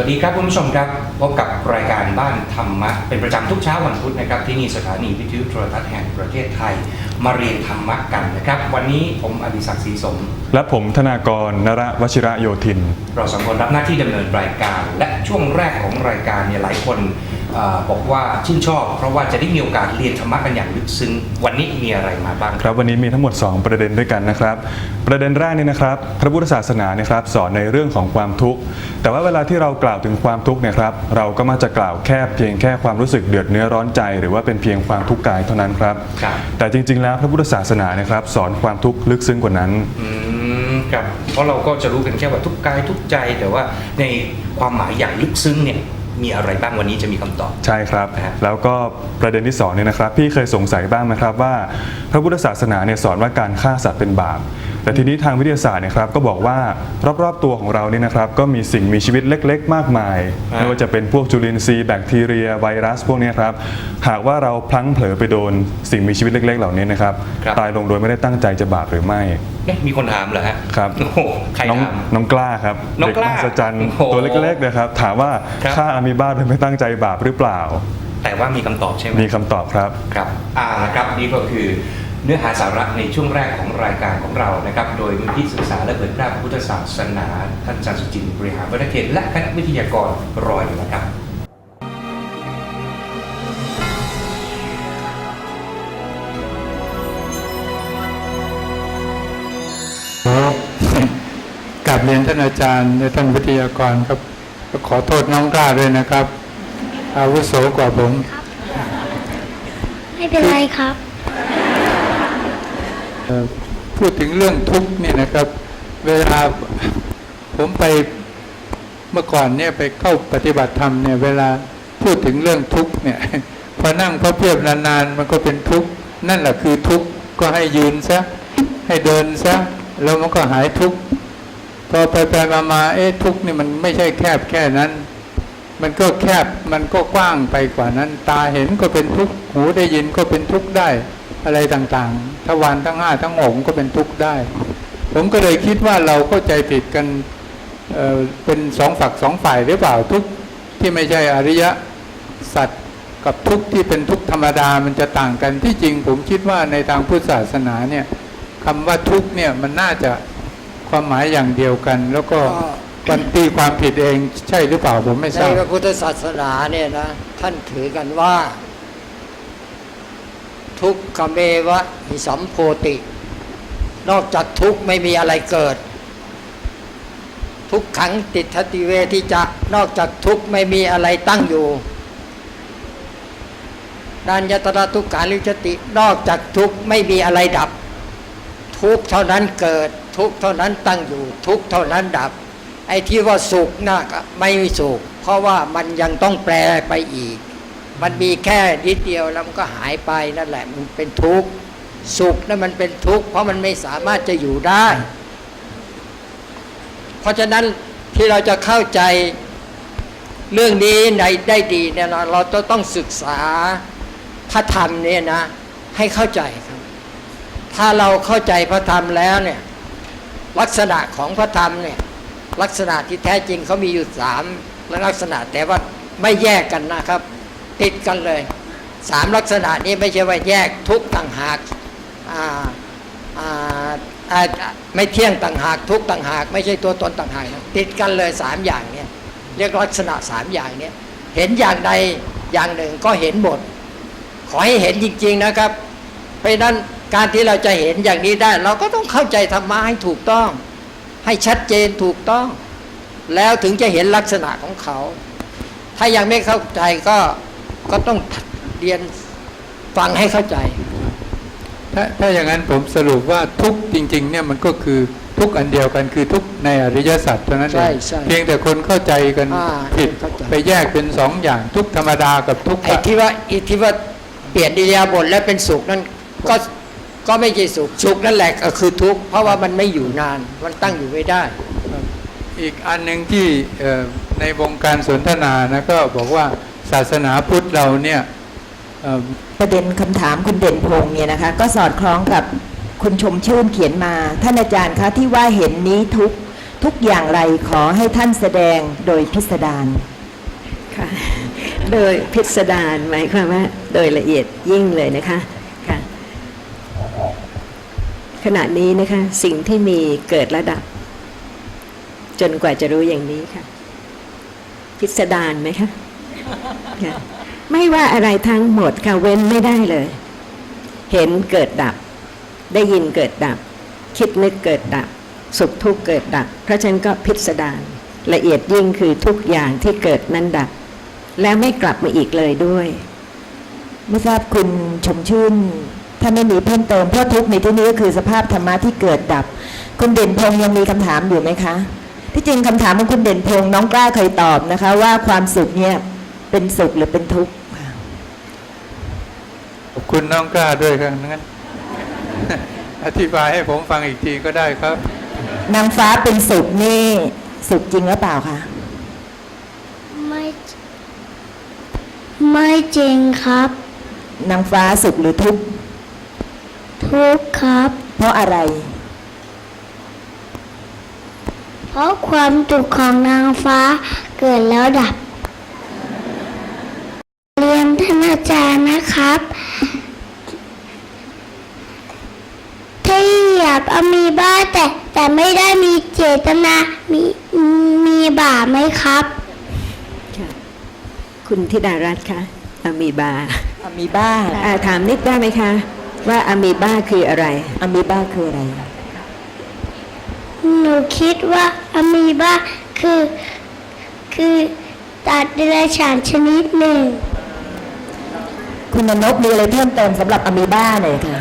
สวัสดีครับคุณผู้ชมครับพบกับรายการบ้านธรรมะ เป็นประจำทุกเช้าวันพุธนะครับที่นี่สถานีวิทยุโทรทัศน์แห่งประเทศไทย มาเรียนธรรมะกันนะครับ วันนี้ผมอดิศักดิ์ศรีสม และผมธนากรนระวชิระโยธิน เราสองคนรับหน้าที่ดำเนินรายการ และช่วงแรกของรายการเนี่ยหลายคนเออ บอกว่าชื่นชอบ เพราะว่าจะได้มีโอกาสเรียนธรรมะกันอย่างลึกซึ้งวันนี้มีอะไรมาบ้างครับวันนี้มีทั้งหมด 2 ประเด็นด้วยกันนะครับ ประเด็นแรกนี่นะครับ พระพุทธศาสนาเนี่ยครับสอนในเรื่องของความทุกข์แต่ว่าเวลาที่เรากล่าวถึงความทุกข์เนี่ยครับเราก็มักจะกล่าวแค่เพียงแค่ความรู้สึกเดือดเนื้อร้อนใจ หรือว่าเป็นเพียงความทุกข์กายเท่านั้นครับครับแต่จริง ๆ แล้วพระพุทธศาสนานะครับสอนความทุกข์ลึกซึ้งกว่านั้นอืมครับเพราะเราก็จะรู้กันแค่ว่าทุกกายทุกใจแต่ว่าในความหมายอย่างลึกซึ้งเนี่ย มีอะไรบ้างวันนี้จะมีคำตอบ ใช่ครับ นะฮะแล้วก็ประเด็นที่สองเนี่ยนะครับ พี่เคยสงสัยบ้างไหมครับว่า พระพุทธศาสนาเนี่ยสอนว่าการฆ่าสัตว์เป็นบาป แต่ทีนี้ทางวิทยาศาสตร์เนะครับก็บอกว่ารอบๆตัวของเราเนี่ยนะครับก็มีสิ่งมีชีวิตเล็ก ๆ มากมายไม่ว่าจะเป็นพวกจุลินทรีย์แบคทีเรียไวรัสพวกเนี้ครับหากว่าเราพลั้งเผลอไปโดนสิ่งมีชีวิตเล็ก ๆ เหล่านี้นะครับครับ ตายลงโดยไม่ได้ตั้งใจจะบาปหรือไม่ เอ๊ะมีคนถามเหรอฮะครับโอ้โหใครน้องถาม น้องกล้าครับน้องเด็กกล้ามหัศจรรย์โอ้โหตัวเล็กๆนะครับถามว่าครับ ฆ่าอะมีบ้าโดยไม่ตั้งใจบาปหรือเปล่า แต่ว่ามีคำตอบใช่ไหมมีคำตอบครับ ครับอ่านะครับนี่ก็คือเนื้อหาสาระในช่วงแรกของรายการของเรานะครับ โดยมูลที่ศึกษาและเผยแพร่พระพุทธศาสนา ท่านอาจารย์สุจินต์บริหารวัฒนเขตและคณะวิทยากรรออยู่นะครับกลับเรียนท่านอาจารย์และท่านวิทยากรครับ ขอโทษน้องกล้าด้วยนะครับ อาวุโสกว่าผม ไม่เป็นไรครับเอ่อพูดถึงเรื่องทุกข์เนี่ยนะครับ เวลาผมไปเมื่อก่อนเนี่ยไปเข้าปฏิบัติธรรมเนี่ยเวลาพูดถึงเรื่องทุกข์เนี่ยพอนั่งพระเพียบนานๆมันก็เป็นทุกข์นั่นแหละคือทุกข์ก็ให้ยืนซะให้เดินซะแล้วมันก็หายทุกข์ พอไปไปมามาเอ๊ะทุกนี่มันไม่ใช่แคบแค่นั้น มันก็แคบมันก็กว้างไปกว่านั้น ตาเห็นก็เป็นทุกข์หูได้ยินก็เป็นทุกข์ได้อะไรต่างๆทวารทั้งห้าทั้งหกก็เป็นทุกข์ได้ ผมก็เลยคิดว่าเราเข้าใจผิดกันเอ่อเป็นสองฝักสองฝ่ายหรือเปล่าทุกที่ไม่ใช่อริยสัจกับทุกที่เป็นทุกธรรมดามันจะต่างกันที่จริงผมคิดว่าในทางพุทธศาสนาเนี่ยคำว่าทุกเนี่ยมันน่าจะ ความหมายอย่างเดียวกัน แล้วก็กันตีความผิดเองใช่หรือเปล่าผมไม่ทในราบพระพุทธศาสนาเนี่ยนะท่านถือกันว่า ทุกขเมวะหิสัมโพติ นอกจากทุกข์ไม่มีอะไรเกิด ทุกขังติดทติเวทิจะนอกจากทุกข์ไม่มีอะไรตั้งอยู่ดานยตระทุกขาลิจตินอกจากทุกข์ไม่มีอะไรดับ ทุกเท่านั้นเกิด ทุกเท่านั้นตั้งอยู่ ทุกเท่านั้นดับ ไอ้ที่ว่าสุขน่ะไม่มีสุข เพราะว่ามันยังต้องแปรไปอีก มันมีแค่นิดเดียวแล้วมันก็หายไปนั่นแหละ มันเป็นทุกข์สุขนั่นมันเป็นทุกข์เพราะมันไม่สามารถจะอยู่ได้ เพราะฉะนั้นที่เราจะเข้าใจเรื่องนี้ในได้ดีเนี่ยเราจะต้องศึกษาพระธรรมเนี่ยนะ ให้เข้าใจ ถ้าเราเข้าใจพระธรรมแล้วเนี่ยลักษณะของพระธรรมเนี่ยลักษณะที่แท้จริงเขามีอยู่สามลักษณะแต่ว่าไม่แยกกันนะครับ ติดกันเลยสามลักษณะนี้ไม่ใช่ว่าแยกทุกต่างหากไม่เที่ยงต่างหากทุกต่างหาก ไม่ใช่ตัวตนต่างหากนะติดกันเลยสามอย่างเนี่ยเรียกลักษณะสามอย่างเนี่ยเห็นอย่างใดอย่างหนึ่งก็เห็นหมดขอให้เห็นจริง ๆนะครับ เพราะฉะนั้นการที่เราจะเห็นอย่างนี้ได้ เราก็ต้องเข้าใจธรรมะให้ถูกต้อง ให้ชัดเจนถูกต้อง แล้วถึงจะเห็นลักษณะของเขา ถ้ายังไม่เข้าใจก็ก็ต้องเรียนฟังให้เข้าใจ ถ้าถ้าอย่างนั้นผมสรุปว่าทุกข์จริง ๆ เนี่ยมันก็คือทุกข์อันเดียวกันคือทุกข์ในอริยสัจเท่านั้นเอใช่งใช่เพียงแต่คนเข้าใจกันอ่าผิดเข้าใจไปแยกเป็นสองอย่างทุกข์ธรรมดากับทุกข์ไอ้ที่ว่าไอ้ที่ว่าเปลี่ยนอิริยาบถแล้วเป็นสุขนั้น ก็ก็ไม่ใช่สุขสุขนั่นแหละก็คือทุกข์เพราะว่ามันไม่อยู่นานมันตั้งอยู่ไม่ได้ อีกอันหนึ่งที่เอ่อในวงการสนทนานะก็บอกว่าศาสนาพุทธเราเนี่ยเอ่อประเด็นคำถามคุณเด่นพงษ์เนี่ยนะคะ ก็สอดคล้องกับคุณชมชื่นเขียนมาท่านอาจารย์คะที่ว่าเห็นนี้ทุกทุกทุกอย่างไรขอให้ท่านแสดงโดยพิสดารค่ะโดยพิสดารหมายความว่าโดยละเอียดยิ่งเลยนะคะค่ะ ขณะนี้นะคะ สิ่งที่มีเกิดระดับ จนกว่าจะรู้อย่างนี้ค่ะ พิสดารไหมคะคะไม่ว่าอะไรทั้งหมดค่ะเว้นไม่ได้เลย เห็นเกิดดับ ได้ยินเกิดดับ คิดนึกเกิดดับ สุขทุกข์เกิดดับ เพราะฉะนั้นก็พิสดารละเอียดยิ่งคือทุกอย่างที่เกิดนั้นดับ แล้วไม่กลับมาอีกเลยด้วย ไม่ทราบคุณชมชื่น ถ้าไม่มีเพิ่มเติมเพราะทุกข์ในที่นี้ก็คือสภาพธรรมะที่เกิดดับ คุณเด่นพงษ์ยังมีคำถามอยู่ไหมคะ ที่จริงคำถามของคุณเด่นพงษ์น้องกล้าเคยตอบนะคะ ว่าความสุขเนี่ยเป็นสุขหรือเป็นทุกข์ค่ะขอบคุณน้องกล้าด้วยครับงั้นอธิบายให้ผมฟังอีกทีก็ได้ครับ นางฟ้าเป็นสุขนี่สุขจริงหรือเปล่าคะไม่ไม่จริงครับ นางฟ้าสุขหรือทุกข์ ทุกข์ครับ เพราะอะไร เพราะความสุขของนางฟ้าเกิดแล้วดับ เรียนท่านอาจารย์นะครับถ้าเหยียบอะมีบ้าแต่แต่ไม่ได้มีเจตนา มีมีบาปไหมครับค่ะคุณธิดารัตน์คะอะมีบาอะมีบ้าอ่าถามนิดได้ไหมคะ ว่าอะมีบาคืออะไรอะมีบ้าคืออะไร หนูคิดว่าอะมีบ้าคือ คือตัดเดรัจฉานชนิดหนึ่ง คุณนกมีอะไรเพิ่มเติมสำหรับอะมีบ้าหน่อยค่ะ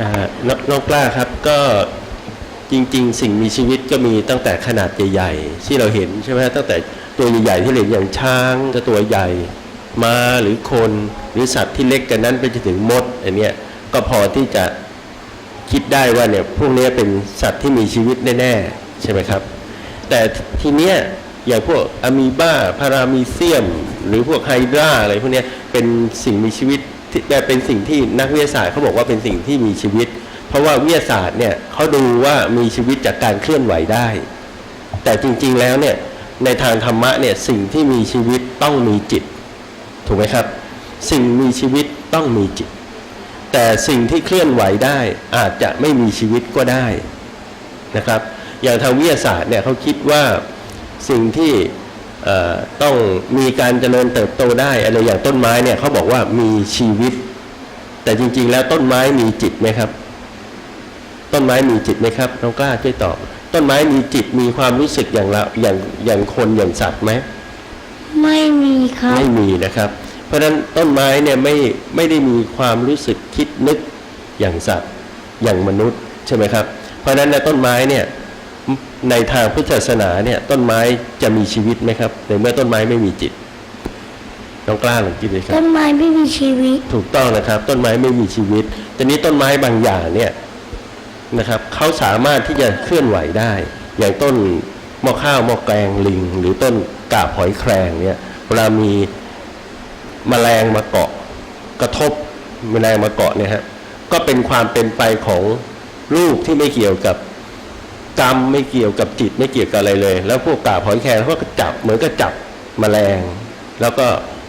อ่าน้องน้องกล้าครับก็ จริง ๆ สิ่งมีชีวิตก็มีตั้งแต่ขนาดใหญ่ๆที่เราเห็นใช่ไหมตั้งแต่ตัวใหญ่ๆที่เห็นอย่างช้างก็ตัวใหญ่ ม้าหรือคนหรือสัตว์ที่เล็กกันนั้นไปจนถึงมดอันเนี้ยก็พอที่จะคิดได้ว่าเนี่ยพวกนี้เป็นสัตว์ที่มีชีวิตแน่ๆใช่ไหมครับ แต่ทีเนี้ยอย่างพวกอะมีบ้าพารามีเซียม หรือพวกไฮดราอะไรพวกนี้เป็นสิ่งมีชีวิตแต่เป็นสิ่งที่นักวิทยาศาสตร์เขาบอกว่าเป็นสิ่งที่มีชีวิต เพราะว่าวิทยาศาสตร์เนี่ยเขาดูว่ามีชีวิตจากการเคลื่อนไหวได้ แต่จริงๆแล้วเนี่ยในทางธรรมะเนี่ยสิ่งที่มีชีวิตต้องมีจิต ถูกไหมครับ สิ่งมีชีวิตต้องมีจิต แต่สิ่งที่เคลื่อนไหวได้อาจจะไม่มีชีวิตก็ได้นะครับ อย่างทางวิทยาศาสตร์เนี่ยเขาคิดว่าสิ่งที่ต้องมีการเจริญเติบโตได้อะไรอย่างต้นไม้เนี่ยเขาบอกว่ามีชีวิต แต่จริงๆแล้วต้นไม้มีจิตไหมครับ ต้นไม้มีจิตไหมครับน้องกล้าช่วยตอบ ต้นไม้มีจิตมีความรู้สึกอย่างเราอย่างอย่างคนอย่างสัตว์ไหมไม่มีครับไม่มีนะครับ เพราะฉะนั้นต้นไม้เนี่ยไม่ไม่ได้มีความรู้สึกคิดนึกอย่างสัตว์อย่างมนุษย์ใช่ไหมครับ เพราะฉะนั้นในต้นไม้เนี่ยในทางพุทธศาสนาเนี่ยต้นไม้จะมีชีวิตไหมครับในเมื่อต้นไม้ไม่มีจิตน้องกล้าลองคิดเลยครับต้นไม้ไม่มีชีวิต ถูกต้องนะครับ ต้นไม้ไม่มีชีวิตแต่นี้ต้นไม้บางอย่างเนี่ย นะครับเขาสามารถที่จะเคลื่อนไหวได้ อย่างต้นหม้อข้าวหม้อแกงลิง หรือต้นกาบหอยแครงเนี่ยเวลามีแมลงมาเกาะกระทบแมลงมาเกาะเนี่ยฮะก็เป็นความเป็นไปของรูปที่ไม่เกี่ยวกับกรรมไม่เกี่ยวกับจิตไม่เกี่ยวกับอะไรเลย แล้วพวกกาบหอยแครงเขาก็จับเหมือนกับจับแมลง แล้วก็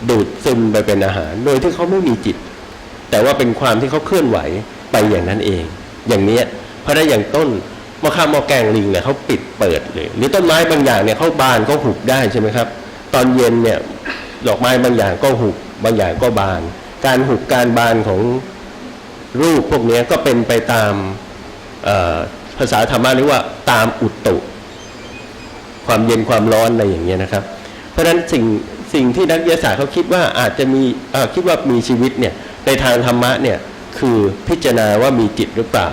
ดูดซึมไปเป็นอาหาร โดยที่เขาไม่มีจิต แต่ว่าเป็นความที่เขาเคลื่อนไหวไปอย่างนั้นเอง อย่างนี้ เพราะได้อย่างต้นมะขามมะแกงลิงเนี่ยเขาปิดเปิดเลย หรือต้นไม้บางอย่างเนี่ยเขาบานเขาหุบได้ใช่ไหมครับ ตอนเย็นเนี่ยดอกไม้บางอย่างก็หุบบางอย่างก็บาน การหุบการบานของรูปพวกนี้ก็เป็นไปตามภาษาธรรมะเรียกว่าตามอุตตุ ความเย็นความร้อนอะไรอย่างเงี้ยนะครับ เพราะฉะนั้นสิ่งสิ่งที่นักวิทยาศาสตร์เขาคิดว่าอาจจะมีคิดว่ามีชีวิตเนี่ยในทางธรรมะเนี่ยคือพิจารณาว่ามีจิตหรือเปล่า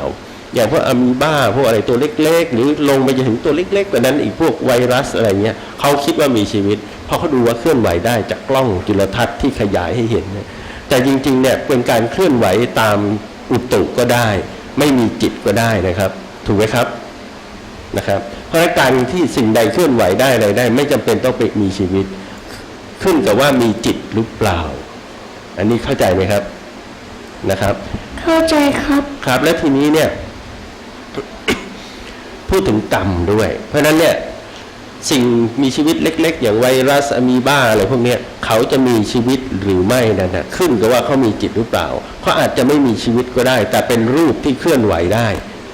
อย่างพวกอะมีบ้าพวกอะไรตัวเล็ก ๆ หรือลงไปจนถึงตัวเล็กๆกว่านั้นอีกพวกไวรัสอะไรเงี้ยเขาคิดว่ามีชีวิตเพราะเขาดูว่าเคลื่อนไหวได้จากกล้องจุลทรรศน์ที่ขยายให้เห็นเนี่ยแต่จริงๆเนี่ยเป็นการเคลื่อนไหวตามอุตุก็ได้ ไม่มีจิตก็ได้นะครับ ถูกไหมครับนะครับ เพราะฉะนั้นการที่สิ่งใดเคลื่อนไหวได้อะไรได้ ไม่จำเป็นต้องไปมีชีวิต ขึ้นกับว่ามีจิตหรือเปล่า อันนี้เข้าใจไหมครับนะครับ เข้าใจครับครับ และทีนี้เนี่ย พูดถึงกรรมด้วย เพราะฉะนั้นเนี่ยสิ่งมีชีวิตเล็ก ๆ อย่างไวรัสอะมีบ้าอะไรพวกนี้เขาจะมีชีวิตหรือไม่นั่นนะขึ้นกับว่าเขามีจิตหรือเปล่าเขาอาจจะไม่มีชีวิตก็ได้ แต่เป็นรูปที่เคลื่อนไหวได้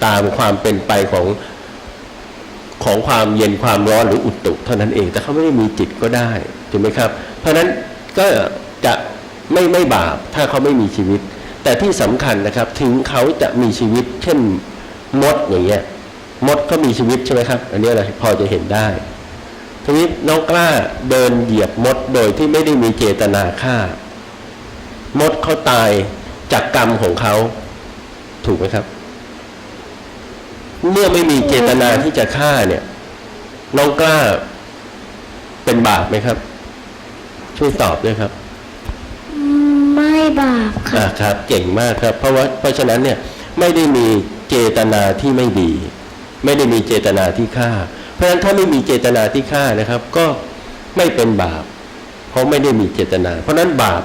ตามความเป็นไปของของความเย็นความร้อนหรืออุตุเท่านั้นเอง แต่เขาไม่ได้มีจิตก็ได้ถูกไหมครับ เพราะฉะนั้นก็จะไม่ไม่บาปถ้าเขาไม่มีชีวิต แต่ที่สำคัญนะครับถึงเขาจะมีชีวิตเช่นมดอย่างเงี้ย มดก็มีชีวิตใช่ไหมครับ อันนี้เราพอจะเห็นได้ทีนี้น้องกล้าเดินเหยียบมดโดยที่ไม่ได้มีเจตนาฆ่า มดเขาตายจากกรรมของเขา ถูกไหมครับ เมื่อไม่มีเจตนาที่จะฆ่าเนี่ย น้องกล้าเป็นบาปไหมครับ ช่วยตอบด้วยครับ ไม่บาปครับอ่าครับ เก่งมากครับ เพราะว่าเพราะฉะนั้นเนี่ยไม่ได้มีเจตนาที่ไม่ดี ไม่ได้มีเจตนาที่ฆ่า เพราะฉะนั้นถ้าไม่มีเจตนาที่ฆ่านะครับ ก็ไม่เป็นบาป เพราะไม่ได้มีเจตนา เพราะฉะนั้นบาป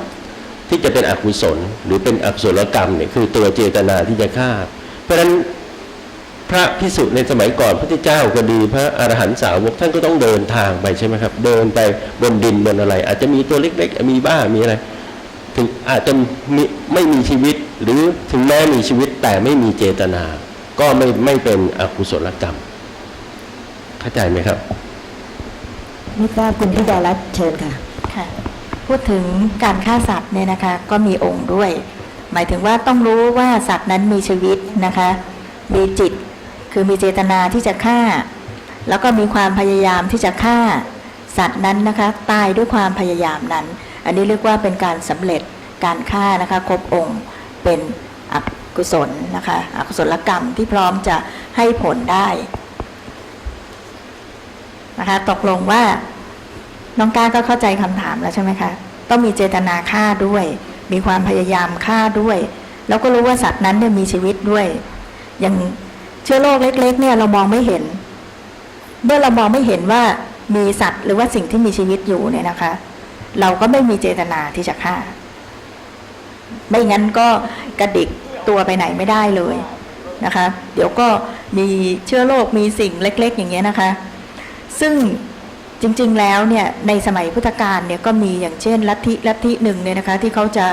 ที่จะเป็นอกุศลหรือเป็นอกุศลกรรมเนี่ยคือตัวเจตนาที่จะฆ่า เพราะฉะนั้นพระพิสุในสมัยก่อนพระเจ้าก็ดีพระอรหันตสาวกท่านก็ต้องเดินทางไปใช่ไหมครับ เดินไปบนดินบนอะไร อาจจะมีตัวเล็กๆ มีบ้ามีอะไร ถึงอาจจะมไม่มีชีวิตหรือถึงแม้มีชีวิตแต่ไม่มีเจตนา ก็ไม่ไม่เป็นอกุศลกรรม เข้าใจไหมครับไม่ทราบคุณพิดารัตน์เชิญค่ะค่ะ พูดถึงการฆ่าสัตว์เนี่ยนะคะ ก็มีองค์ด้วย หมายถึงว่าต้องรู้ว่าสัตว์นั้นมีชีวิตนะคะ มีจิตคือมีเจตนาที่จะฆ่า แล้วก็มีความพยายามที่จะฆ่า สัตว์นั้นนะคะ ตายด้วยความพยายามนั้น อันนี้เรียกว่าเป็นการสำเร็จการฆ่านะคะครบองค์เป็นอ กุศลนะคะอกุศลกรรมที่พร้อมจะให้ผลได้นะคะตกลงว่าน้องก้าก็เข้าใจคำถามแล้วใช่ไหมคะต้องมีเจตนาฆ่าด้วย มีความพยายามฆ่าด้วย แล้วก็รู้ว่าสัตว์นั้นเนี่ยมีชีวิตด้วย อย่างเชื้อโรคเล็ก ๆ เนี่ยเรามองไม่เห็น เมื่อเรามองไม่เห็นว่ามีสัตว์หรือว่าสิ่งที่มีชีวิตอยู่เนี่ยนะคะ เราก็ไม่มีเจตนาที่จะฆ่า ไม่งั้นก็กระดิก ตัวไปไหนไม่ได้เลยนะคะ เดี๋ยวก็มีเชื้อโรคมีสิ่งเล็ก ๆ อย่างเงี้ยนะคะ ซึ่งจริงๆแล้วเนี่ยในสมัยพุทธกาลเนี่ยก็มีอย่างเช่นลัทธิลัทธิหนึ่งเนี่ยนะคะที่เขาจะ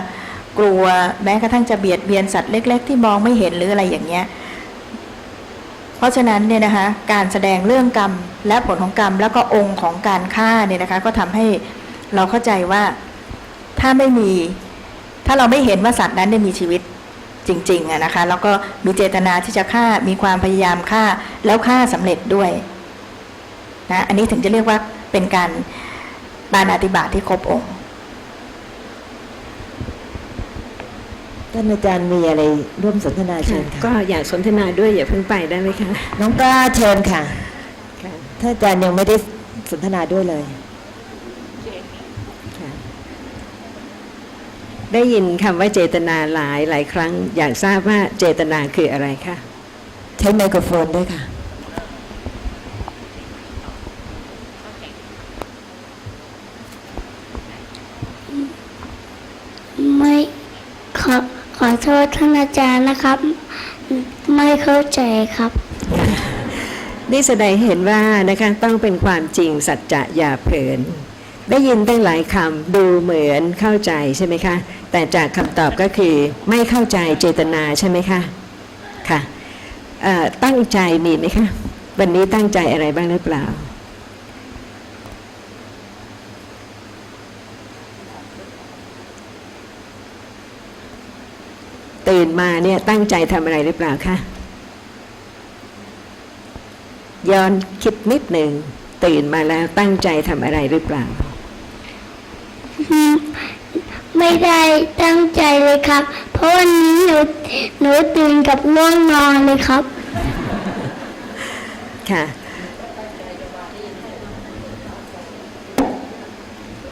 กลัวแม้กระทั่งจะเบียดเบียนสัตว์เล็ก ๆ ที่มองไม่เห็นหรืออะไรอย่างเงี้ยเพราะฉะนั้นเนี่ยนะคะการแสดงเรื่องกรรมและผลของกรรมแล้วก็องค์ของการฆ่าเนี่ยนะคะก็ทำให้เราเข้าใจว่าถ้าไม่มี ถ้าเราไม่เห็นว่าสัตว์นั้นได้มีชีวิต จริงๆอะนะคะ แล้วก็มีเจตนาที่จะฆ่ามีความพยายามฆ่าแล้วฆ่าสำเร็จด้วยนะอันนี้ถึงจะเรียกว่าเป็นการปาณาติบาตที่ครบองค์ท่านอาจารย์มีอะไรร่วมสนทนาเชิญก็ค่ะอยากสนทนาด้วยอย่าเพิ่งไปได้ไหมคะ น้องกล้าเชิญค่ะค่ะท่านอาจารย์ยังไม่ได้สนทนาด้วยเลย ค่ะ ได้ยินคำว่าเจตนาหลายหลายครั้ง อยากทราบว่าเจตนาคืออะไรคะใช้ไมโครโฟนด้วยค่ะไม่ขอขอโทษท่านอาจารย์นะครับ ไม่เข้าใจครับ นี่แสดงเห็นว่านะคะต้องเป็นความจริงสัจจะอย่าเผลน ได้ยินตั้งหลายคำดูเหมือนเข้าใจใช่ไหมคะ แต่จากคำตอบก็คือไม่เข้าใจเจตนาใช่ไหมคะค่ะตั้งใจมีไหมคะ วันนี้ตั้งใจอะไรบ้างหรือเปล่า ตื่นมาเนี่ยตั้งใจทำอะไรหรือเปล่าคะย้อนคิดนิดหนึ่งตื่นมาแล้วตั้งใจทำอะไรหรือเปล่า ไม่ได้ตั้งใจเลยครับ เพราะวันนี้หนูหนูตื่นกับง่วงนอนเลยครับ ค่ะ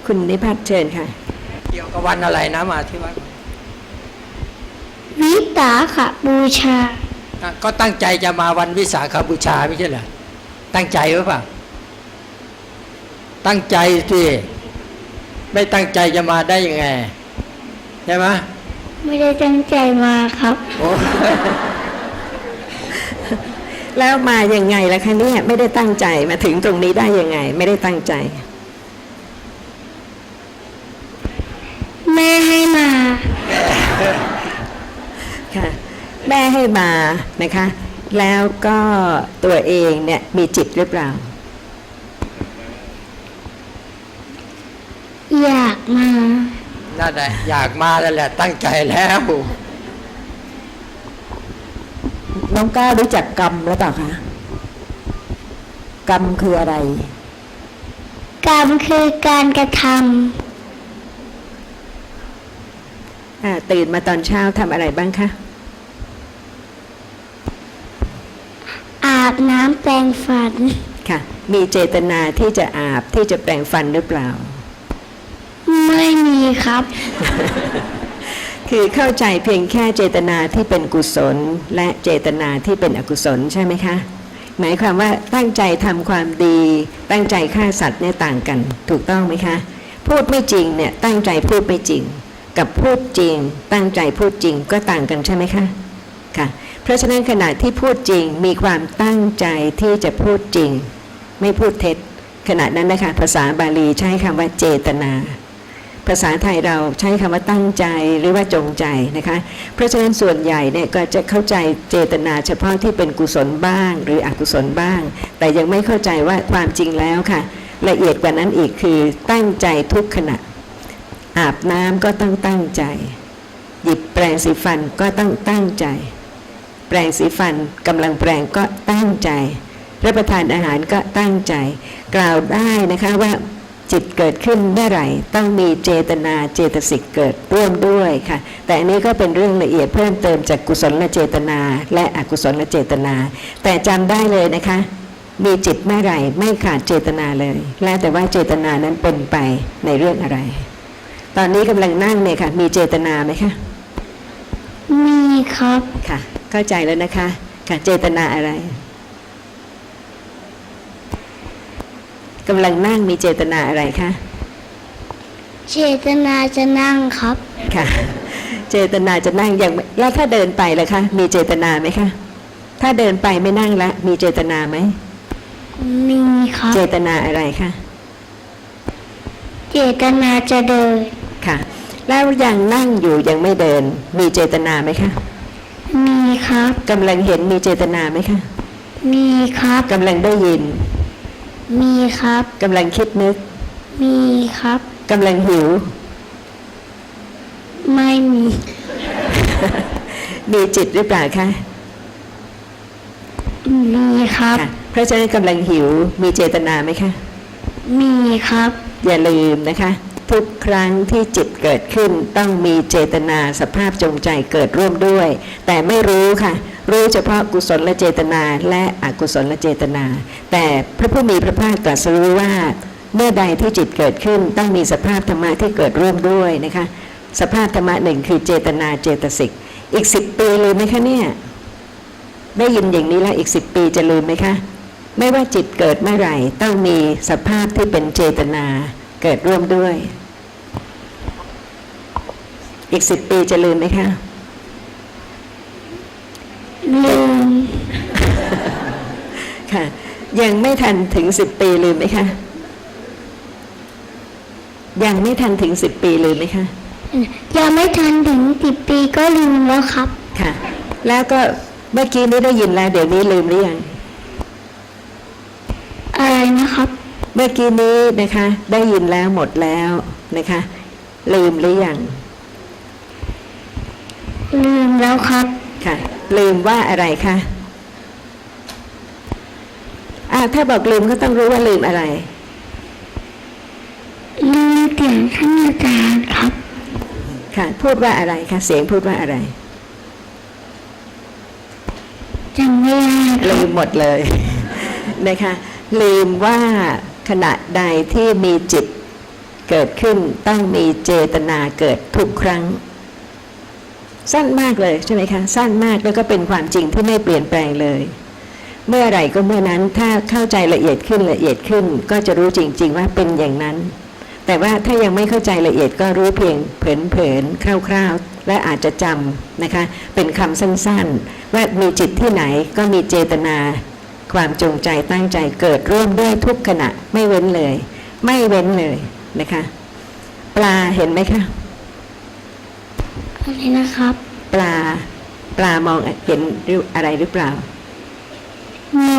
คุณนิพัฒน์เชิญค่ะ เกี่ยวกับวันอะไรนะมาที่วัดวิสาขบูชาอะก็ตั้งใจจะมาวันวิสาขบูชาไม่ใช่เหรอ ตั้งใจหรือเปล่า ตั้งใจสิ ไม่ตั้งใจจะมาได้ยังไงใช่ไหมไม่ได้ตั้งใจมาครับ แล้วมายังไงล่ะคะเนี่ยไม่ได้ตั้งใจมาถึงตรงนี้ได้ยังไง ไม่ได้ตั้งใจแม่ให้มาค่ะแม่ให้มานะคะ แล้วก็ตัวเองเนี่ยมีจิตหรือเปล่า อยากมานั่นแหละอยากมาแล้วแหละ ตั้งใจแล้ว น้องก้าวรู้จักกรรมหรือเปล่าคะกรรมคืออะไร กรรมคือการกระทอ่าตื่นมาตอนเช้าทำอะไรบ้างคะำอาบน้ำแปรงฟัน ค่ะ มีเจตนาที่จะอาบที่จะแปรงฟันหรือเปล่า ไม่มีครับ คือเข้าใจเพียงแค่เจตนาที่เป็นกุศล และเจตนาที่เป็นอกุศลใช่ไหมคะ หมายความว่าตั้งใจทำความดี ตั้งใจฆ่าสัตว์เนี่ยต่างกัน ถูกต้องไหมคะ พูดไม่จริงเนี่ยตั้งใจพูดไม่จริง กับพูดจริง ตั้งใจพูดจริงก็ต่างกันใช่ไหมคะค่ะเพราะฉะนั้นขณะที่พูดจริงมีความตั้งใจที่จะพูดจริง ไม่พูดเท็จ ขณะนั้นนะคะภาษาบาลีใช้คำว่าเจตนา ภาษาไทยเราใช้คำว่าตั้งใจหรือว่าจงใจนะคะ เพราะฉะนั้นส่วนใหญ่เนี่ยก็จะเข้าใจเจตนาเฉพาะที่เป็นกุศลบ้าง หรืออกุศลบ้าง แต่ยังไม่เข้าใจว่าความจริงแล้วค่ะ ละเอียดกว่านั้นอีกคือตั้งใจทุกขณะ อาบน้ำก็ต้องตั้งใจ หยิบแปรงสีฟันก็ต้องตั้งใจ แปรงสีฟันกำลังแปรงก็ตั้งใจรับประทานอาหารก็ตั้งใจ กล่าวได้นะคะว่า จิตเกิดขึ้นเมื่อไหร่ต้องมีเจตนาเจตสิกเกิดร่วมด้วยค่ะ แต่อันนี้ก็เป็นเรื่องละเอียดเพิ่มเติมจากกุศลเจตนา และอกุศลเจตนา แต่จำได้เลยนะคะ มีจิตเมื่อไหร่ไม่ขาดเจตนาเลย แล้วแต่ว่าเจตนานั้นเป็นไปในเรื่องอะไร ตอนนี้กำลังนั่งเนี่ยค่ะ มีเจตนาไหมคะมีครับค่ะ เข้าใจแล้วนะคะค่ะเจตนาอะไร กำลังนั่งมีเจตนาอะไรคะเจตนาจะนั่งครับค่ะ เจตนาจะนั่งอย่างแล้วถ้าเดินไปล่ะคะ มีเจตนาไหมคะถ้าเดินไปไม่นั่งละมีเจตนาไหมมีครับเจตนาอะไรคะเจตนาจะเดินค่ะ แล้วยังนั่งอยู่ยังไม่เดิน มีเจตนาไหมคะมีครับกำลังเห็นมีเจตนาไหมคะมีครับกำลังได้ยิน มีครับ กำลังคิดนึก มีครับ กำลังหิว ไม่มี มีจิตหรือเปล่าคะมีครับค่ะเพราะฉะนั้นกำลังหิว มีเจตนาไหมคะ มีครับ อย่าลืมนะคะ ทุกครั้งที่จิตเกิดขึ้นต้องมีเจตนาสภาพจงใจเกิดร่วมด้วย แต่ไม่รู้ค่ะ รู้เฉพาะกุศลและเจตนาและอกุศลและเจตนา แต่พระผู้มีพระภาคตรัสรู้ว่า เมื่อใดที่จิตเกิดขึ้นต้องมีสภาพธรรมะที่เกิดร่วมด้วยนะคะสภาพธรรมะหนึ่งคือเจตนาเจตสิกอีกสิบปีเลยไหมคะเนี่ยได้ยินอย่างนี้แล้วอีกสิบปีจะลืมไหมคะไม่ว่าจิตเกิดเมื่อไหร่ต้องมีสภาพที่เป็นเจตนาเกิดร่วมด้วย อีกสิบปีจะลืมไหมคะลืมค่ะ ยังไม่ทันถึงสิบปีลืมไหมคะยังไม่ทันถึงสิบปีลืมไหมคะยังไม่ทันถึงสิบปีก็ลืมแล้วครับ ค่ะ แล้วก็เมื่อกี้นี้ได้ยินแล้ว เดี๋ยวนี้ลืมหรือยังอะไรนะครับ เมื่อกี้นี้นะคะ ได้ยินแล้วหมดแล้วนะคะ ลืมหรือยัง ลืมแล้วครับค่ะ ลืมว่าอะไรคะอ่าถ้าบอกลืมก็ต้องรู้ว่าลืมอะไรลืมเสียงท่านอาจารย์ครับ ค่ะ พูดว่าอะไรคะเสียงพูดว่าอะไรจำไม่ได้คลืรับมหมดเลยนะคะลืมว่าขณะใดที่มีจิตเกิดขึ้นต้องมีเจตนาเกิดทุกครั้ง สั้นมากเลยใช่ไหมคะ สั้นมากแล้วก็เป็นความจริงที่ไม่เปลี่ยนแปลงเลย เมื่อไหร่ก็เมื่อนั้นถ้าเข้าใจละเอียดขึ้นละเอียดขึ้น ก็จะรู้จริง ๆ ว่าเป็นอย่างนั้น แต่ว่าถ้ายังไม่เข้าใจละเอียดก็รู้เพียงเผินๆคร่าวๆ และอาจจะจำนะคะ เป็นคำสั้นๆ ว่ามีจิตที่ไหนก็มีเจตนา ความจงใจตั้งใจเกิดร่วมด้วยทุกขณะไม่เว้นเลย ไม่เว้นเลยนะคะ ปลาเห็นไหมคะ อะไรนะครับ ปลา ปลามองเห็นหรืออะไรหรือเปล่า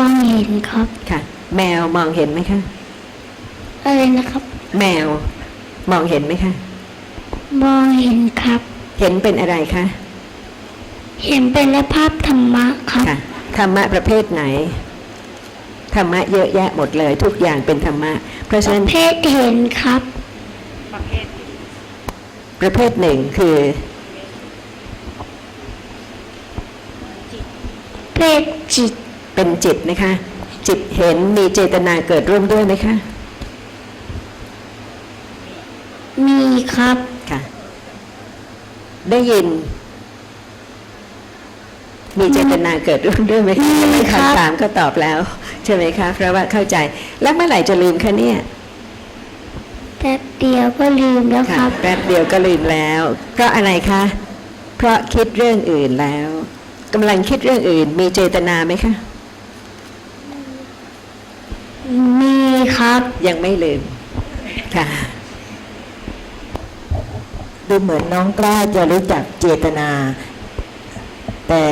มองเห็นครับ ค่ะ แมวมองเห็นไหมคะ อะไรนะครับ แมว มองเห็นไหมคะ มองเห็นครับ เห็นเป็นอะไรคะ เห็นเป็นและภาพธรรมะครับค่ะธรรมะประเภทไหนธรรมะเยอะแยะหมดเลย ทุกอย่างเป็นธรรมะ เพราะฉะนั้นเพศเห็นครับ ประเภทหนึ่งคือ เพศจิตเป็นจิตนะคะ จิตเห็นมีเจตนาเกิดร่วมด้วยไหมคะมีครับค่ะ ได้ยิน มีเจตนาเกิดร่วมด้วยไหมคะมีไม่ครับ คำถามก็ตอบแล้ว ใช่ไหมคะเพราะว่าเข้าใจ แล้วเมื่อไหร่จะลืมคะเนี่ย แป๊บเดียวก็ลืมแล้วคค่ะรับ แป๊บเดียวก็ลืมแล้ว เพราะอะไรคะ เพราะคิดเรื่องอื่นแล้ว กำลังคิดเรื่องอื่น มีเจตนาไหมคะ มีครับ ยังไม่ลืม ค่ะ ดูเหมือนน้องกล้าจะรู้จักเจตนา แต่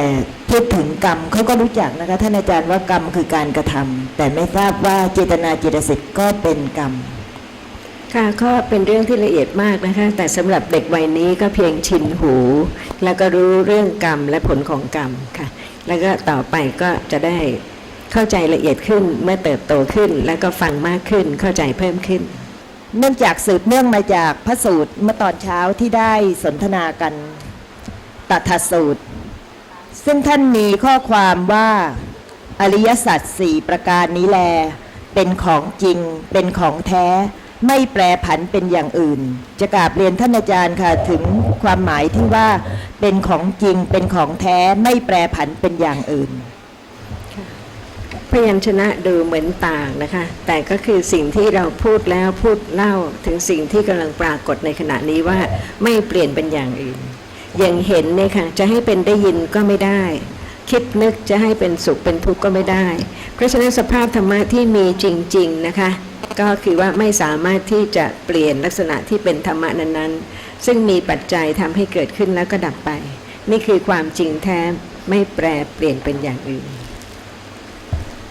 พูดถึงกรรมเขาก็รู้จักนะคะท่านอาจารย์ว่ากรรมคือการกระทำแต่ไม่ทราบว่าเจตนาเจตสิกก็เป็นกรรม ค่ะก็เป็นเรื่องที่ละเอียดมากนะคะ แต่สำหรับเด็กวัยนี้ก็เพียงชินหู แล้วก็รู้เรื่องกรรมและผลของกรรมค่ะ แล้วก็ต่อไปก็จะได้เข้าใจละเอียดขึ้นเมื่อเติบโตขึ้น แล้วก็ฟังมากขึ้นเข้าใจเพิ่มขึ้น เนื่องจากสืบเนื่องมาจากพระสูตรเมื่อตอนเช้าที่ได้สนทนากันตัทสูตร ซึ่งท่านมีข้อความว่าอริยสัจสี่ประการนี้แล เป็นของจริงเป็นของแท้ ไม่แปรผันเป็นอย่างอื่น จะกราบเรียนท่านอาจารย์ค่ะถึงความหมายที่ว่าเป็นของจริงเป็นของแท้ไม่แปรผันเป็นอย่างอื่นพยัญชนะดูเหมือนต่างนะคะ แต่ก็คือสิ่งที่เราพูดแล้วพูดเล่าถึงสิ่งที่กำลังปรากฏในขณะนี้ว่าไม่เปลี่ยนเป็นอย่างอื่น อย่างเห็นเนี่ยค่ะจะให้เป็นได้ยินก็ไม่ได้ คิดนึกจะให้เป็นสุขเป็นทุกข์ก็ไม่ได้ เพราะฉะนั้นสภาพธรรมะที่มีจริง ๆ นะคะ ก็คือว่าไม่สามารถที่จะเปลี่ยนลักษณะที่เป็นธรรมะนั้นๆ ซึ่งมีปัจจัยทำให้เกิดขึ้นแล้วก็ดับไป นี่คือความจริงแท้ไม่แปรเปลี่ยนเป็นอย่างอื่น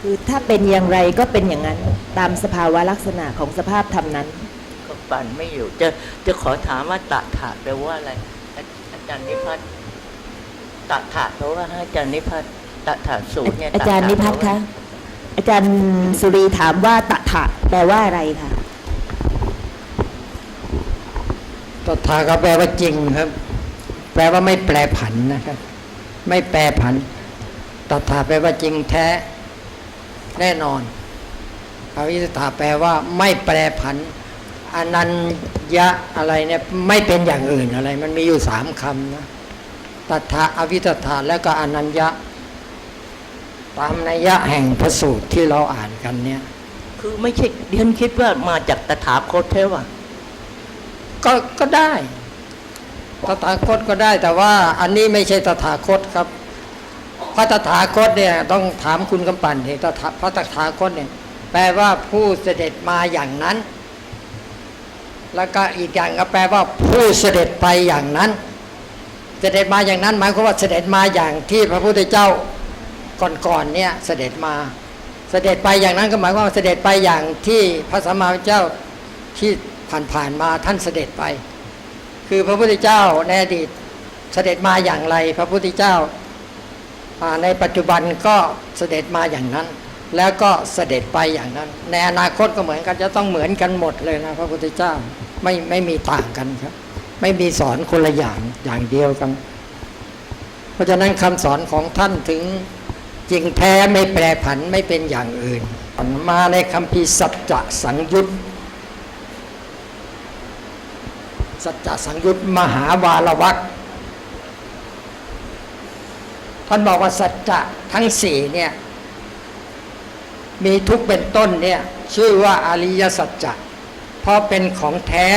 คือถ้าเป็นอย่างไรก็เป็นอย่างนั้นตามสภาวะลักษณะของสภาพธรรมนั้นก็ปั่นไม่อยู่จะจะขอถามว่าตะถะแปลว่าอะไรอาอาจารย์นิพัฒน์ ตะถะแปลว่าให้อาจารย์นิพัฒน์ตะถะสูตรเนี่ยอาจารย์ตถนิพัฒน์คะอาจารย์สุรีถามว่าตถะแปลว่าอะไรคะตถาก็แปลว่าจริงครับ แปลว่าไม่แปรผันนะครับ ไม่แปรผันตถาแปลว่าจริงแท้ แน่นอนอวิสถาแปลว่าไม่แปรผันอนัญญะอะไรเนี่ยไม่เป็นอย่างอื่นอะไร มันมีอยู่สามคำนะ ตถาอวิสถาแล้วก็อนัญญะ ตามนัยยะแห่งพระสูตรที่เราอ่านกันเนี่ย คือไม่ใช่เดียนคิดว่ามาจากตถาคตใช่ป่ะก็ก็ได้ตถาคตก็ได้แต่ว่าอันนี้ไม่ใช่ตถาคตครับพระตถาคตเนี่ยต้องถามคุณกำปั่นเห็นตถาพระตถาคตเนี่ย แปลว่าผู้เสด็จมาอย่างนั้น แล้วก็อีกอย่างก็แปลว่าผู้เสด็จไปอย่างนั้น เสด็จมาอย่างนั้นหมายความว่าเสด็จมาอย่างที่พระพุทธเจ้าก่อนๆเนี่ยเสด็จมา เสด็จไปอย่างนั้นก็หมายความว่าเสด็จไปอย่างที่พระสัมมาสัมพุทธเจ้าที่ผ่านๆมาท่านเสด็จไป คือพระพุทธเจ้าในอดีตเสด็จมาอย่างไร พระพุทธเจ้าอ่าในปัจจุบันก็เสด็จมาอย่างนั้น แล้วก็เสด็จไปอย่างนั้น ในอนาคตก็เหมือนกันจะต้องเหมือนกันหมดเลยนะพระพุทธเจ้าไม่ไม่มีต่างกันครับ ไม่มีสอนคนละอย่างอย่างเดียวกัน เพราะฉะนั้นคำสอนของท่านถึงจริงแท้ไม่แปรผันไม่เป็นอย่างอื่นมาในคำพีสัจจะสังยุตสัจจะสังยุตมหาวาลวักท่านบอกว่าสัจจะทั้งสี่เนี่ยมีทุกเป็นต้นเนี่ยชื่อว่าอริยสัจจะเพราะเป็นของแท้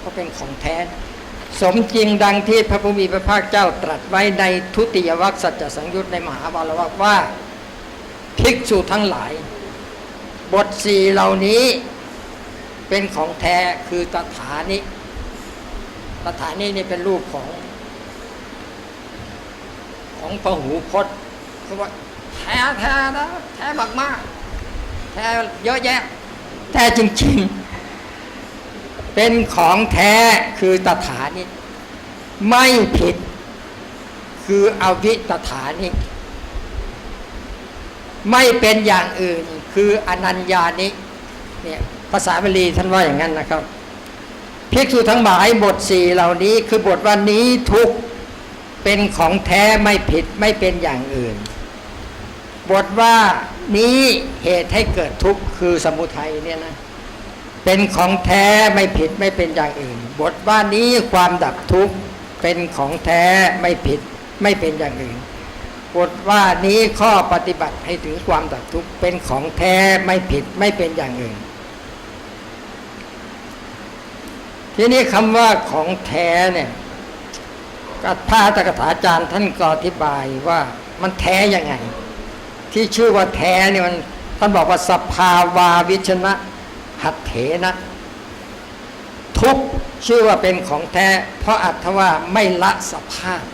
เพราะเป็นของแท้ สมจริงดังที่พระผู้มีพระภาคเจ้าตรัสไว้ในทุติยวัคสัจสังยุตในมหาบาลวักว่าภิกษุทั้งหลาย บทสี่เหล่านี้เป็นของแท้คือตถานิตถานินี่เป็นรูปของ ของพระหูพจน์เขาว่าแท้แท้นะแท้มากมากๆแท้เยอะแยะ แท้จริงๆ เป็นของแท้คือตถานิไม่ผิด คืออวิตถานิไม่เป็นอย่างอื่นคืออนัญญานิเนี่ยภาษาบาลีท่านว่าอย่างนั้นนะครับภิกษุทั้งหลายบทสี่เหล่านี้คือบทว่านี้ทุกเป็นของแท้ไม่ผิดไม่เป็นอย่างอื่น บทว่านี้เหตุให้เกิดทุกข์คือสมุทัยเนี่ยนะ เป็นของแท้ไม่ผิดไม่เป็นอย่างอื่น บทว่านี้ความดับทุกข์เป็นของแท้ไม่ผิดไม่เป็นอย่างอื่น บทว่านี้ข้อปฏิบัติให้ถึงความดับทุกข์เป็นของแท้ไม่ผิดไม่เป็นอย่างอื่น ทีนี้คำว่าของแท้เนี่ยกัพระตถกถาจารย์ท่านก็อธิบายว่ามันแท้ยังไง ที่ชื่อว่าแท้เนี่ยมันท่านบอกว่าสภาวาวิชนะ หัตเถนะ ทุกชื่อว่าเป็นของแท้ เพราะอัตว่าไม่ละสภาพ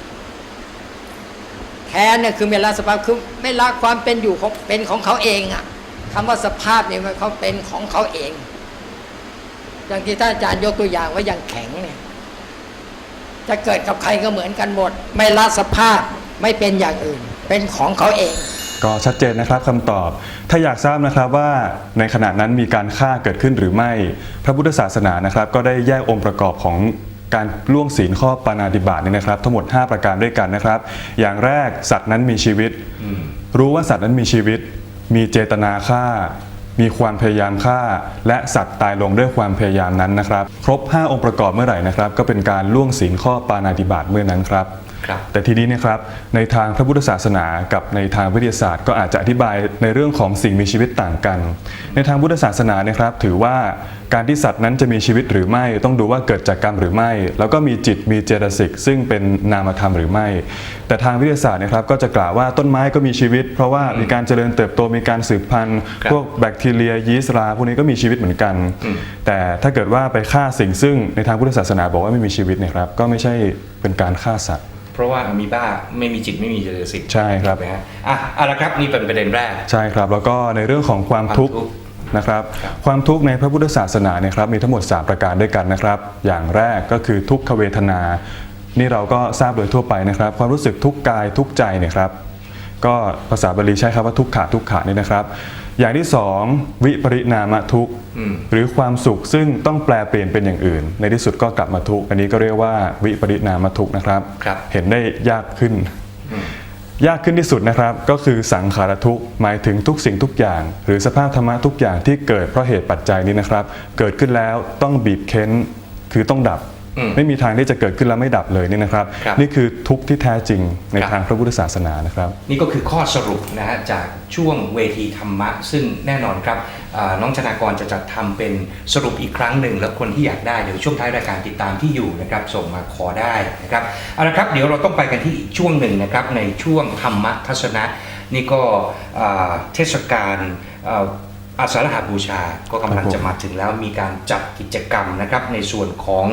แท้เนี่ยคือไม่ละสภาพคือไม่ละความเป็นอยู่ของเป็นของเขาเองอะคำว่าสภาพเนี่ยมันเขาเป็นของเขาเอง อย่างที่ท่านอาจารย์ยกตัวอย่างว่าอย่างแข็งเนี่ยจะเกิดกับใครก็เหมือนกันหมด ไม่ละสภาพไม่เป็นอย่างอื่น เป็นของเขาเอง ก็ชัดเจนนะครับคำตอบ ถ้าอยากทราบนะครับว่าในขณะนั้นมีการฆ่าเกิดขึ้นหรือไม่ พระพุทธศาสนานะครับ ก็ได้แยกองค์ประกอบของการล่วงศีลข้อปานาติบาตเนี่ยนะครับ ทั้งหมด 5 ประการด้วยกันนะครับ อย่างแรกสัตว์นั้นมีชีวิต รู้ว่าสัตว์นั้นมีชีวิต มีเจตนาฆ่า มีความพยายามฆ่า และสัตว์ตายลงด้วยความพยายามนั้นนะครับ ครบ 5 องค์ประกอบเมื่อไหร่นะครับ ก็เป็นการล่วงศีลข้อปานาติบาตเมื่อนั้นครับ แต่ทีนี้นะครับในทางพระพุทธศาสนากับในทางวิทยาศาสตร์ ก็อาจจะอธิบายในเรื่องของสิ่งมีชีวิตต่างกัน ในทางพุทธศาสนานะครับ ถือว่าการที่สัตว์นั้นจะมีชีวิตหรือไม่ต้องดูว่าเกิดจากกรรมหรือไม่ แล้วก็มีจิตมีเจตสิกซึ่งเป็นนามธรรมหรือไม่ แต่ทางวิทยาศาสตร์นะครับก็จะกล่าวว่าต้นไม้ก็มีชีวิต เพราะว่ามีการเจริญเติบโตมีการสืบพันธุ์ครับพวกแบคทีเรียยีสต์ราพวกนี้ก็มีชีวิตเหมือนกันอืมแต่ถ้าเกิดว่าไปฆ่าสิ่งซึ่งในทางพุทธศาสนาบอกว่าไม่มีชีวิตเนะครับ ก็ไม่ใช่เป็นการฆ่าสัตว์ เพราะว่าอะมีบ้าไม่มีจิตไม่มีเจตสิกใช่ครับ ถูกไหมฮะอะเอาละครับนี่เป็นประเด็นแรก ใช่ครับ แล้วก็ในเรื่องของความทุกข์ความทุกข์ นะครับครับ ความทุกข์ในพระพุทธศาสนาเนี่ยครับมีทั้งหมด 3 ประการด้วยกันนะครับ อย่างแรกก็คือทุกขเวทนา นี่เราก็ทราบโดยทั่วไปนะครับ ความรู้สึกทุกข์กายทุกข์ใจเนี่ยครับ ก็ภาษาบาลีใช้คำว่าทุกขะทุกขะนี่นะครับ อย่างที่สองวิปริณามทุกข์อืมหรือความสุขซึ่งต้องแปลเปลี่ยนเป็นอย่างอื่น ในที่สุดก็กลับมาทุกข์อันนี้ก็เรียกว่าวิปริณามทุกข์นะครับครับเห็นได้ยากขึ้นอืมยากขึ้นที่สุดนะครับ ก็คือสังขารทุกข์หมายถึงทุกสิ่งทุกอย่าง หรือสภาพธรรมะทุกอย่างที่เกิดเพราะเหตุปัจจัยนี้นะครับ เกิดขึ้นแล้วต้องบีบเค้นคือต้องดับอืม ไม่มีทางที่จะเกิดขึ้นแล้วไม่ดับเลยนี่นะครับ ครับ นี่คือทุกข์ที่แท้จริงในครับทางพระพุทธศาสนานะครับ นี่ก็คือข้อสรุปนะฮะจากช่วงเวทีธรรมะ ซึ่งแน่นอนครับอ่าน้องชนากรจะจัดทำเป็นสรุปอีกครั้งหนึ่ง แล้วคนที่อยากได้เดี๋ยวช่วงท้ายรายการติดตามที่อยู่นะครับส่งมาขอได้นะครับเอาละครับเดี๋ยวเราต้องไปกันที่อีกช่วงหนึ่งนะครับในช่วงธรรมะทัศนะ นี่ก็อ่าเทศกาลอ่า อาสาฬหบูชาก็กำลังจะมาถึงแล้วมีการจัดกิจกรรมนะครับในส่วนของ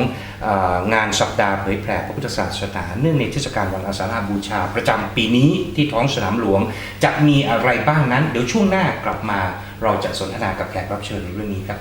งานสัปดาห์เผยแผ่พระพุทธศาสนาเนื่องในเทศกาลวันอาสาฬหบูชา ประจำปีนี้ที่ท้องสนามหลวง จะมีอะไรบ้างนั้น เดี๋ยวช่วงหน้ากลับมาเราจะสนทนากับแขกรับเชิญในเรื่องนี้ครับ